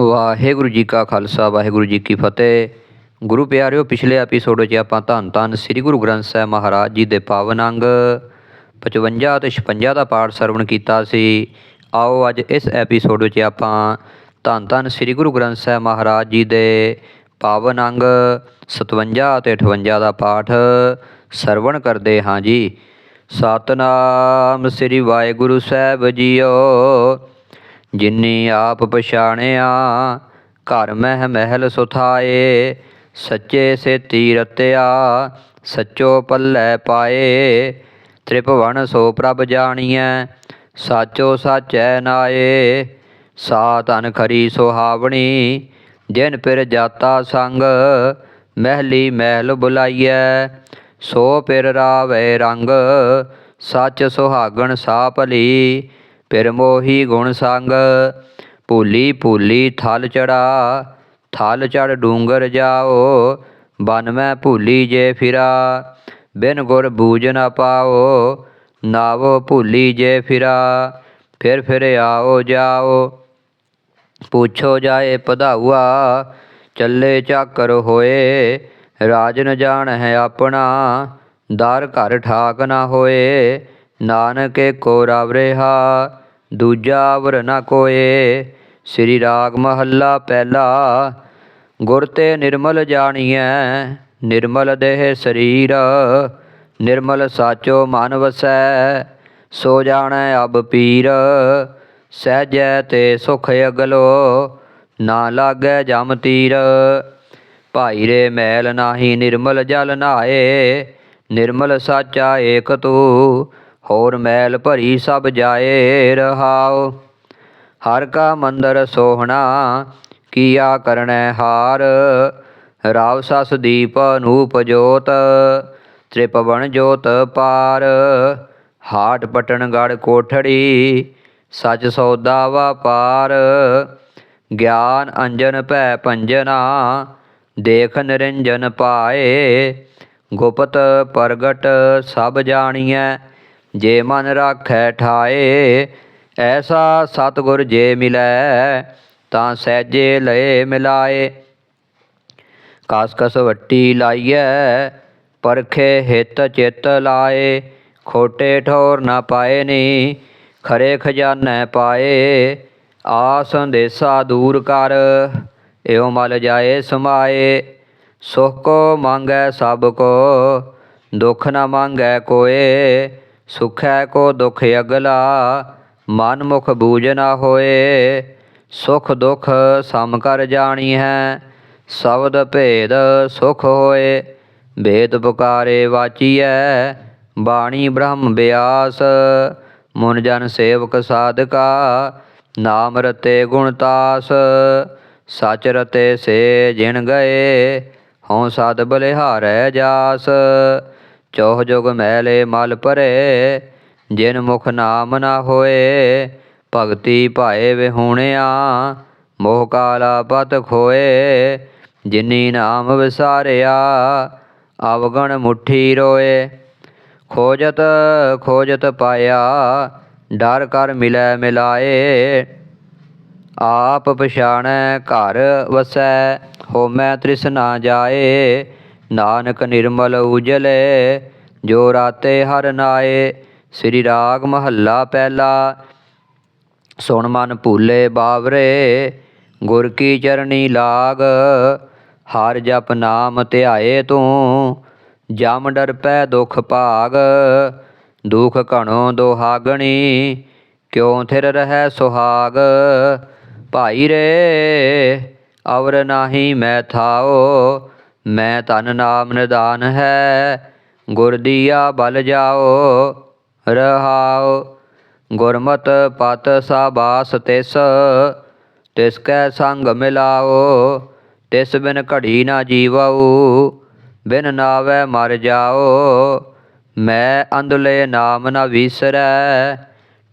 ਵਾਹਿਗੁਰੂ ਜੀ ਕਾ ਖਾਲਸਾ, ਵਾਹਿਗੁਰੂ ਜੀ ਕੀ ਫਤਿਹ। ਗੁਰੂ ਪਿਆਰਿਓ, ਪਿਛਲੇ ਐਪੀਸੋਡ ਵਿੱਚ ਆਪਾਂ ਧੰਨ ਧੰਨ ਸ੍ਰੀ ਗੁਰੂ ਗ੍ਰੰਥ ਸਾਹਿਬ ਮਹਾਰਾਜ ਜੀ ਦੇ ਪਾਵਨ ਅੰਗ 55 ਅਤੇ 56 ਦਾ ਪਾਠ ਸਰਵਣ ਕੀਤਾ ਸੀ। ਆਓ ਅੱਜ ਇਸ ਐਪੀਸੋਡ ਵਿੱਚ ਆਪਾਂ ਧੰਨ ਧੰਨ ਸ੍ਰੀ ਗੁਰੂ ਗ੍ਰੰਥ ਸਾਹਿਬ ਮਹਾਰਾਜ ਜੀ ਦੇ ਪਾਵਨ ਅੰਗ 57 ਅਤੇ 58 ਦਾ ਪਾਠ ਸਰਵਣ ਕਰਦੇ ਹਾਂ ਜੀ। ਸਤਨਾਮ ਸ੍ਰੀ ਵਾਹਿਗੁਰੂ ਸਾਹਿਬ ਜੀਓ। ਜਿਨੀ ਆਪ ਪਛਾਣਿਆ, ਘਰ ਮਹਿ ਮਹਿਲ ਸੁਥਾਏ, ਸੱਚੇ ਸੇਤੀ ਰਤਿਆ ਸੱਚੋ ਪੱਲੇ ਪਾਏ। ਤ੍ਰਿਪਵਣ ਸੋ ਪ੍ਰਭ ਜਾਣੀਐ, ਸਾਚੋ ਸਾਚੈ ਨਾਏ। ਸਾ ਧਨ ਖਰੀ ਸੁਹਾਵਣੀ, ਜਿਨ ਪਿਰ ਜਾਤਾ ਸੰਗ, ਮਹਿਲੀ ਮਹਿਲ ਬੁਲਾਈਐ। ਸੋ ਪਿਰ ਰਾਵੇ ਰੰਗ, ਸੱਚ ਸੁਹਾਗਣ ਸਾ ਭਲੀ ਪਿਰ ਮੋਹੀ ਗੁਣ ਸੰਗ। ਭੂਲੀ ਭੂਲੀ ਥਲ ਚੜਾ, ਥਲ ਚੜ ਡੂੰਗਰ ਜਾਓ, ਬਨ ਮੈਂ ਭੂਲੀ ਜੇ ਫਿਰਾ। ਬਿਨ ਗੁਰ ਬੂਝ ਨਾ ਪਾਓ, ਨਾਵੋ ਭੂਲੀ ਜੇ ਫਿਰਾ। ਫਿਰ ਫਿਰ ਆਓ ਜਾਓ, ਪੁੱਛੋ ਜਾਏ ਪਧਾਉਆ ਚੱਲੇ ਚਾਕਰ ਹੋਏ ਰਾਜਨ ਜਾਣ ਹੈ ਆਪਣਾ, ਦਰ ਘਰ ਠਾਕ ਨਾ ਹੋਏ, ਨਾਨਕੇ ਕੋ ਰਵ ਰਿਹਾ। ਦੂਜਾ ਅਵਰ ਨ ਕੋਏ। ਸ੍ਰੀ ਰਾਗ ਮਹੱਲਾ ਪਹਿਲਾ। ਗੁਰ ਤੇ ਨਿਰਮਲ ਜਾਣੀਐ। ਨਿਰਮਲ ਦੇਹ ਸਰੀਰ। ਨਿਰਮਲ ਸਾਚੋ ਮਨ ਵਸੈ। ਸੋ ਜਾਣੈ ਅਬ ਪੀਰ। ਸਹਿਜੈ ਤੇ ਸੁਖ ਅਗਲੋ। ਨਾ ਲਾਗੈ ਜਮ ਤੀਰ। ਭਾਈ ਰੇ ਮੈਲ ਨਾਹੀ ਨਿਰਮਲ ਜਲ ਨਾਏ। ਨਿਰਮਲ ਸਾਚਾ ਏਕ ਤੂ। ਹੋਰ ਮੈਲ ਭਰੀ ਸਭ ਜਾਏ ਰਹਾਓ ਹਰ ਕਾ ਮੰਦਰ ਸੋਹਣਾ, ਕੀਆ ਕਰਣੈ ਹਾਰ। ਰਾਵ ਸਸ ਦੀਪ ਅਨੂਪ ਜੋਤ, ਤ੍ਰਿਪਵਨ ਜੋਤ ਪਾਰ। ਹਾਟ ਪਟਣ ਕੋਠੜੀ, ਸਚ ਸੌਦਾ ਵਪਾਰ ਗਿਆਨ ਅੰਜਨ ਭੈ ਭੰਜਨਾ, ਦੇਖ ਨਿਰੰਜਨ ਪਾਏ। ਗੁਪਤ ਪ੍ਰਗਟ ਸਭ ਜਾਣੀਐ ਜੇ ਮਨ ਰਾਖੈ ਠਾਏ, ਐਸਾ ਸਤਿਗੁਰ ਜੇ ਮਿਲੈ, ਤਾਂ ਸਹਿਜੇ ਲਏ ਮਿਲਾਏ। ਕਸ ਕਸ ਵੱਟੀ ਲਾਈਐ, ਪਰਖੇ ਹਿਤ ਚਿਤ ਲਾਏ। ਖੋਟੇ ਠੋਰ ਨਾ ਪਾਏ ਨੀ, ਖਰੇ ਖਜ਼ਾਨੈ ਪਾਏ। ਆ ਸੰਦੇਸਾ ਦੂਰ ਕਰ ਏਉ ਮਲ ਜਾਏ ਸਮਾਏ। ਸੁਖ ਕੋ ਮੰਗੈ ਸਭ ਕੋ, ਦੁਖ ਨਾ ਮੰਗੈ ਕੋਏ। ਸੁਖੈ ਕੋ ਦੁਖ ਅਗਲਾ ਮਨ ਮੁਖ ਬੂਝ ਨਾ ਹੋਏ। ਸੁਖ ਦੁਖ ਸਮ ਕਰ ਜਾਣੀ ਹੈ ਸ਼ਬਦ ਭੇਦ ਸੁਖ ਹੋਏ। ਭੇਦ ਪੁਕਾਰੇ ਵਾਚੀਐ, ਬਾਣੀ ਬ੍ਰਹਮ ਬਿਆਸ। ਮਨ ਜਨ ਸੇਵਕ ਸਾਧਕਾ, ਨਾਮ ਰਤੇ ਗੁਣ ਤਾਸ। ਸਚ ਰਤੇ ਸੇ ਜਿਣ ਗਏ, ਹਉ ਸਦ ਬਲਿਹਾਰੈ ਜਾਸ। ਚੌਹ ਜੁਗ ਮੈਲੇ ਮਲ ਭਰੇ ਜਿਨ ਮੁਖ ਨਾਮ ਨਾ ਹੋਏ, ਭਗਤੀ ਭਾਏ ਵਿਹੂਣਿਆ, ਮੋਹ ਕਾਲਾ ਪਤ ਖੋਏ, ਜਿਨੀ ਨਾਮ ਵਿਸਾਰਿਆ, ਅਵਗਣ ਮੁਠੀ ਰੋਏ। ਖੋਜਤ ਖੋਜਤ ਪਾਇਆ, ਡਰ ਕਰ ਮਿਲੈ ਮਿਲਾਏ, ਆਪ ਪਛਾਣੈ ਘਰ ਵਸੈ, ਹੋਮੈ ਤ੍ਰਿਸ਼ਨਾ ਜਾਏ। ਨਾਨਕ ਨਿਰਮਲ ਉਜਲੇ, ਜੋ ਰਾਤੇ ਹਰ ਨਾਏ, ਸ੍ਰੀ ਰਾਗ ਮਹੱਲਾ ਪਹਿਲਾ। ਸੁਣ ਮਨ ਭੂਲੇ ਬਾਵਰੇ, ਗੁਰ ਕੀ ਚਰਣੀ ਲਾਗ, ਹਰ ਜਪ ਨਾਮ ਧਿਆਏ ਤੂੰ, ਜਮ ਡਰ ਪੈ ਦੁਖ ਭਾਗ, ਦੁਖ ਘਣੋ ਦੁਹਾਗਣੀ, ਕਿਉ ਥਿਰ ਰਹਿ ਸੁਹਾਗ? ਭਾਈ ਰੇ, ਅਵਰ ਨਾਹੀ ਮੈਂ ਥਾਓ ਮੈਂ ਤਨ ਨਾਮ ਨਿਦਾਨ ਹੈ, ਗੁਰ ਦੀਆ ਬਲ ਜਾਓ ਰਹਾਉ ਗੁਰਮਤ ਪਤ ਸਾਬਾਸ ਤਿਸ ਤਿਸ ਕੈ ਸੰਗ ਮਿਲਾਓ। ਤਿਸ ਬਿਨ ਘੜੀ ਨਾ ਜੀਵਉ ਬਿਨ ਨਾਵੇ ਮਰ ਜਾਓ। ਮੈਂ ਅੰਧਲੇ ਨਾਮ ਨਾ ਵਿਸਰੈ,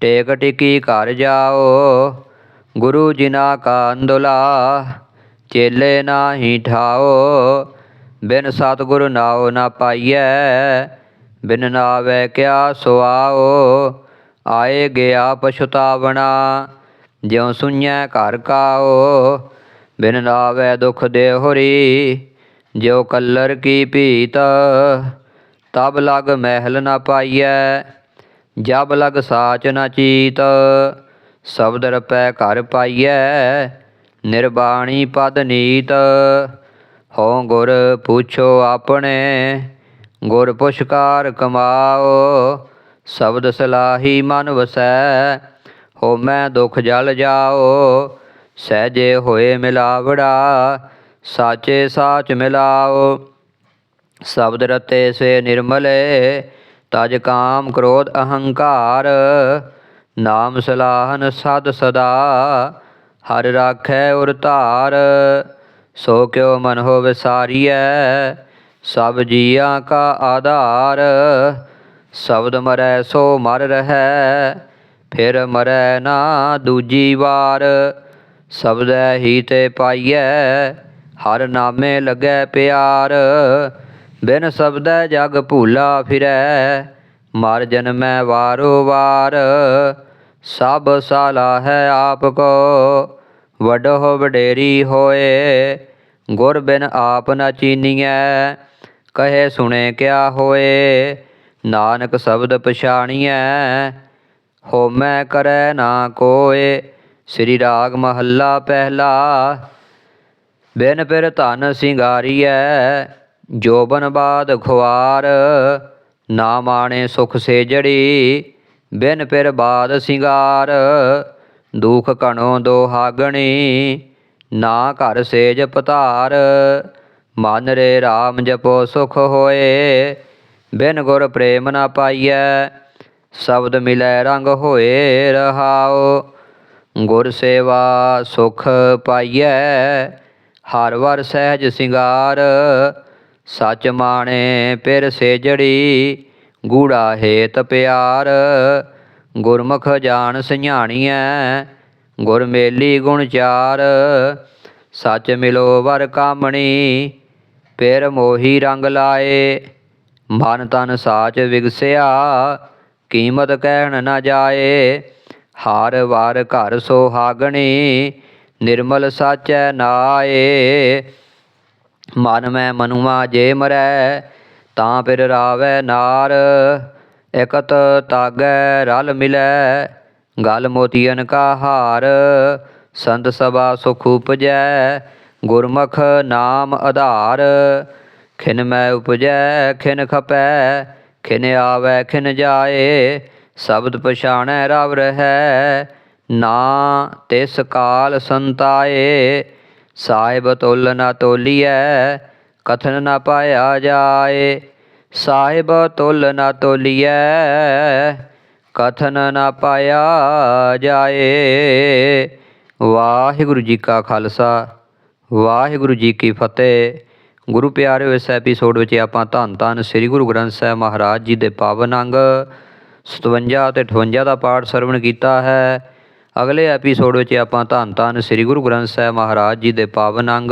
ਟੇਕ ਟਿਕੀ ਘਰ ਜਾਓ। ਗੁਰੂ ਜਿਨਾ ਕਾ ਅੰਦੁਲਾ ਚੇਲੇ ਨਾਹੀ ਠਾਓ। ਬਿਨ ਸਤਿਗੁਰ ਨਾਉ ਨਾ ਪਾਈਐ, ਬਿਨ ਨਾਵੇ ਕਿਆ ਸੁਆਓ ਆਏ ਗਿਆ ਪਛਤਾਵਣਾ, ਜਿਉ ਸੁਣੈ ਘਰ ਕਾਓ ਬਿਨ ਲਾਵੈ ਦੁਖ ਦੇ ਹੋਰੀ ਜਿਉ ਕਲਰ ਕੀ ਭੀਤ, ਤਬ ਲਗ ਮਹਿਲ ਨਾ ਪਾਈਐ, ਜਬ ਲਗ ਸਾਚ ਨ ਚੀਤ, ਸ਼ਬਦ ਰਪੈ ਘਰ ਪਾਈਐ, ਨਿਰਬਾਣੀ ਪਦ ਨੀਤ ਹੋ ਗੁਰ ਪੁੱਛੋ ਆਪਣੇ, ਗੁਰ ਪੁਸ਼ਕਾਰ ਕਮਾਓ। ਸ਼ਬਦ ਸਲਾਹੀ ਮਨ ਵਸੈ, ਹੋ ਮੈਂ ਦੁਖ ਜਲ ਜਾਓ। ਸਹਜੇ ਹੋਏ ਮਿਲਾਵੜਾ, ਸਾਚੇ ਸਾਚ ਮਿਲਾਓ। ਸ਼ਬਦ ਰਤੇ ਸੇ ਨਿਰਮਲੇ, ਤਜ ਕਾਮ ਕ੍ਰੋਧ ਅਹੰਕਾਰ। ਨਾਮ ਸਲਾਹਨ ਸਦ ਸਦਾ, ਹਰ ਰਾਖੈ ਉਰ ਧਾਰ। ਸੋ ਕਿਉ ਮਨ ਹੋ ਵਿਸਾਰੀਐ ਸਭ ਜੀਆਂ ਕਾ ਆਧਾਰ। ਸ਼ਬਦ ਮਰੈ ਸੋ ਮਰ ਰਹੈ, ਫਿਰ ਮਰੈ ਨਾ ਦੂਜੀ ਵਾਰ। ਸ਼ਬਦੈ ਹੀ ਤੇ ਪਾਈਐ, ਹਰ ਨਾਮੇ ਲੱਗੈ ਪਿਆਰ। ਬਿਨ ਸ਼ਬਦੈ ਜਗ ਭੂਲਾ ਫਿਰੈ, ਮਰ ਜਨਮੈ ਵਾਰੋ ਵਾਰ। ਸਭ ਸਾਲਾ ਹੈ ਆਪ ਕੋ ਵੱਡੋ ਵਡੇਰੀ ਹੋਏ, ਗੁਰ ਬਿਨ ਆਪ ਨ ਚੀਨੀਐ, ਕਹੇ ਸੁਣੇ ਕਿਆ ਹੋਏ, ਨਾਨਕ ਸ਼ਬਦ ਪਛਾਣੀਐ, ਹੋਮੈ ਕਰੈ ਨਾ ਕੋਏ, ਸ੍ਰੀ ਰਾਗ ਮਹੱਲਾ ਪਹਿਲਾ। ਬਿਨ ਪਿਰ ਧਨ ਸਿੰਗਾਰੀਐ ਜੋਬਨ ਬਾਦ ਖੁਆਰ, ਨਾ ਮਾਣੇ ਸੁਖ ਸੇਜੜੀ, ਬਿਨ ਪਿਰ ਬਾਦ ਸਿੰਗਾਰ। ਦੁਖ ਘਣੋ ਦੋਹਾਗਣੀ, ਨਾ ਘਰ ਸੇਜ ਪਤਾਰ, ਮਨ ਰੇ RAM ਜਪੋ ਸੁਖ ਹੋਏ, ਬਿਨ ਗੁਰ ਪ੍ਰੇਮ ਨਾ ਪਾਈਐ, ਸ਼ਬਦ ਮਿਲੈ ਰੰਗ ਹੋਏ ਰਹਾਓ ਗੁਰ ਸੇਵਾ ਸੁਖ ਪਾਈਐ, ਹਰ ਵਰ ਸਹਿਜ ਸਿੰਗਾਰ, ਸਚ ਮਾਣੇ ਪਿਰ ਸੇਜੜੀ, ਗੂੜਾ ਹੇਤ ਪਿਆਰ ਗੁਰਮੁਖ ਜਾਣ ਸਿਆਣੀਐ ਗੁਰ ਮੇਲੀ ਗੁਣ ਚਾਰ, ਸੱਚ ਮਿਲੋ ਵਰ ਕਾਮਣੀ, ਪਿਰ ਮੋਹੀ ਰੰਗ ਲਾਏ। ਮਨ ਤਨ ਸਾਚ ਵਿਗਸਿਆ, ਕੀਮਤ ਕਹਿਣ ਨਾ ਜਾਏ। ਹਾਰ ਵਾਰ ਘਰ ਸੋਹਾਗਣੀ, ਨਿਰਮਲ ਸਾਚੈ ਨਾਏ। ਮਨ ਮੈਂ ਮਨੁਆ ਜੇ ਮਰੈ, ਤਾਂ ਫਿਰ ਰਾਵੈ ਨਾਰ। ਇਕਤ ਤਾਗੈ ਰਲ ਮਿਲੈ, ਗਲ ਮੋਤੀਅਨ ਕਾ ਹਾਰ, ਸੰਤ ਸਭਾ ਸੁਖ ਉਪਜੈ, ਗੁਰਮੁਖ ਨਾਮ ਆਧਾਰ। ਖਿਨ ਮੈਂ ਉਪਜੈ, ਖਿਨ ਖਪੈ, ਖਿਨ ਆਵੈ, ਖਿਨ ਜਾਏ, ਸ਼ਬਦ ਪਛਾਣੈ ਰਵ ਰਹੈ, ਨਾ ਤਿਸ ਕਾਲ ਸੰਤਾਏ। ਸਾਹਿਬ ਤੋਲ ਨਾ ਤੋਲੀਐ, ਕਥਨ ਨਾ ਪਾਇਆ ਜਾਏ ਸਾਹਿਬ ਤੁਲ ਨਾ ਤੋਲੀਐ, ਕਥਨ ਨਾ ਪਾਇਆ ਜਾਏ। ਵਾਹਿਗੁਰੂ ਜੀ ਕਾ ਖਾਲਸਾ, ਵਾਹਿਗੁਰੂ ਜੀ ਕੀ ਫਤਿਹ। ਗੁਰੂ ਪਿਆਰਿਓ, ਇਸ ਐਪੀਸੋਡ ਵਿੱਚ ਆਪਾਂ ਧੰਨ ਧੰਨ ਸ੍ਰੀ ਗੁਰੂ ਗ੍ਰੰਥ ਸਾਹਿਬ ਮਹਾਰਾਜ ਜੀ ਦੇ ਪਾਵਨ ਅੰਗ 57 ਤੇ 58 ਦਾ ਪਾਠ ਸਰਵਣ ਕੀਤਾ ਹੈ। ਅਗਲੇ ਐਪੀਸੋਡ ਵਿੱਚ ਆਪਾਂ ਧੰਨ ਧੰਨ ਸ੍ਰੀ ਗੁਰੂ ਗ੍ਰੰਥ ਸਾਹਿਬ ਮਹਾਰਾਜ ਜੀ ਦੇ ਪਾਵਨ ਅੰਗ